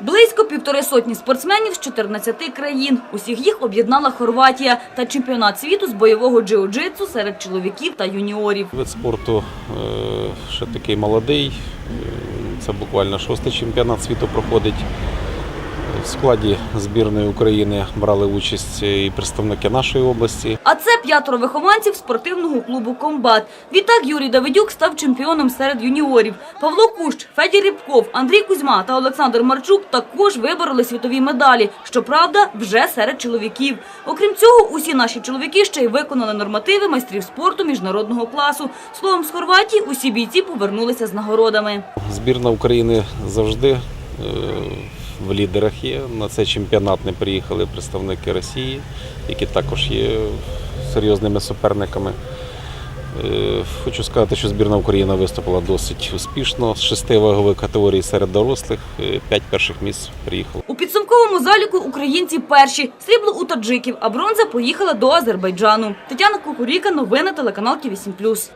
Близько півтори сотні спортсменів з 14 країн. Усіх їх об'єднала Хорватія та чемпіонат світу з бойового джиу-джитсу серед чоловіків та юніорів. Вид спорту е, ще такий молодий. Е, Це буквально шостий чемпіонат світу проходить. В складі збірної України брали участь і представники нашої області. А це п'ятеро вихованців спортивного клубу «Комбат». Відтак Юрій Давидюк став чемпіоном серед юніорів. Павло Кущ, Федір Рібков, Андрій Кузьма та Олександр Марчук також вибороли світові медалі. Щоправда, вже серед чоловіків. Окрім цього, усі наші чоловіки ще й виконали нормативи майстрів спорту міжнародного класу. Словом, з Хорватії усі бійці повернулися з нагородами. Збірна України завжди в лідерах є. На цей чемпіонат не приїхали представники Росії, які також є серйозними суперниками. Е, Хочу сказати, що збірна України виступила досить успішно. З шести вагових категорій серед дорослих е, п'ять перших місць приїхало. У підсумковому заліку українці перші. Срібло у таджиків, а бронза поїхала до Азербайджану. Тетяна Кукуріка, новини телеканал Ті 8+.